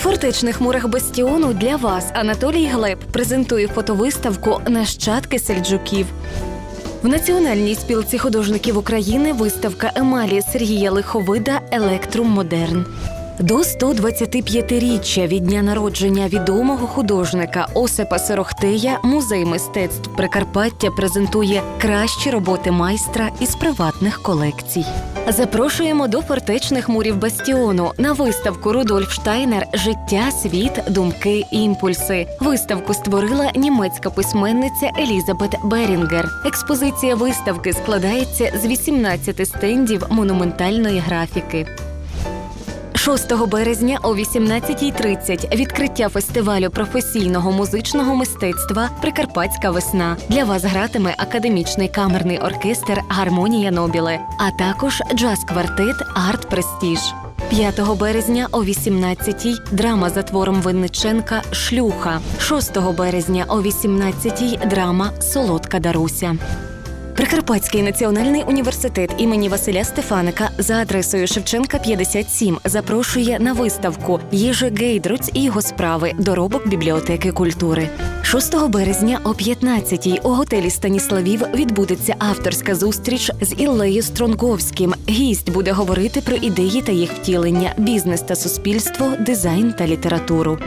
фортечних мурах Бастіону для вас Анатолій Глеб презентує фотовиставку Нащадки сельджуків. В Національній спілці художників України виставка Емалі Сергія Лиховида Електрум Модерн. До 125-річчя від дня народження відомого художника Осипа Сирохтея музей мистецтв Прикарпаття презентує кращі роботи майстра із приватних колекцій. Запрошуємо до фортечних мурів Бастіону на виставку Рудольф Штайнер Життя, світ, думки, імпульси. Виставку створила німецька письменниця Елізабет Берінгер. Експозиція виставки складається з 18 стендів монументальної графіки. 6 березня о 18.30 відкриття фестивалю професійного музичного мистецтва Прикарпатська весна. Для вас гратиме академічний камерний оркестр Гармонія Нобіле, а також джаз-квартет Арт Престіж. 5 березня о 18-й драма за твором Винниченка Шлюха. 6 березня о 18-й драма Солодка Даруся. Прикарпатський національний університет імені Василя Стефаника за адресою Шевченка 57 запрошує на виставку Єжи Гейдруц і його справи доробок бібліотеки культури. 6 березня о 15-й у готелі Станіславів відбудеться авторська зустріч з Іллею Стронговським. Гість буде говорити про ідеї та їх втілення, бізнес та суспільство, дизайн та літературу.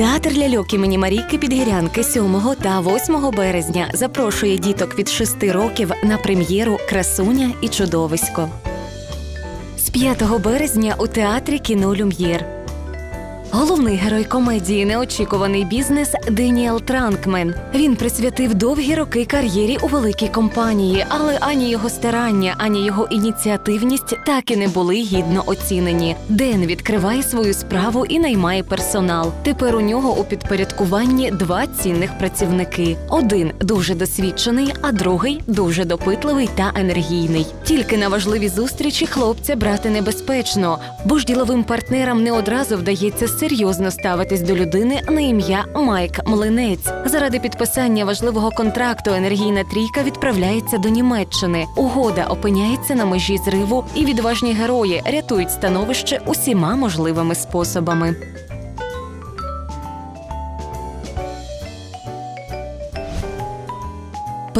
Театр ляльок імені Марійки Підгірянки 7 та 8 березня запрошує діток від 6 років на прем'єру Красуня і чудовисько. З 5 березня у театрі кіно Люм'єр. Головний герой комедії Неочікуваний бізнес Деніел Транкмен. Він присвятив довгі роки кар'єрі у великій компанії, але ані його старання, ані його ініціативність так і не були гідно оцінені. Ден відкриває свою справу і наймає персонал. Тепер у нього у підпорядкуванні два цінних працівники: один дуже досвідчений, а другий дуже допитливий та енергійний. Тільки на важливі зустрічі хлопця брати небезпечно, бо ж діловим партнерам не одразу вдається серйозно ставитись до людини на ім'я Майк Млинець. Заради підписання важливого контракту енергійна трійка відправляється до Німеччини. Угода опиняється на межі зриву, і відважні герої рятують становище усіма можливими способами.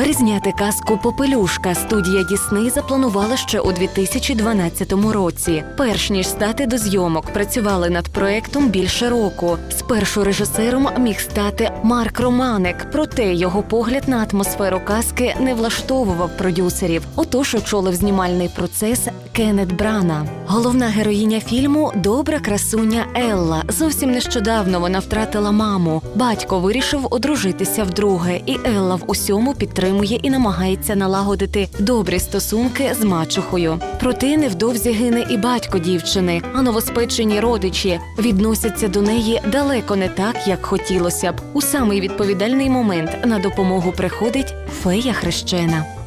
Перезняти казку Попелюшка студія Дісней запланувала ще у 2012 році. Перш ніж стати до зйомок, працювали над проектом більше року. Спершу режисером міг стати Марк Романик, проте його погляд на атмосферу казки не влаштовував продюсерів. Отож очолив знімальний процес Кеннет Брана. Головна героїня фільму добра красуня Елла. Зовсім нещодавно вона втратила маму. Батько вирішив одружитися вдруге, і Елла в усьому підтримує і намагається налагодити добрі стосунки з мачухою. Проте невдовзі гине і батько дівчини, а новоспечені родичі відносяться до неї далеко не так, як хотілося б. У самий відповідальний момент на допомогу приходить фея хрещена.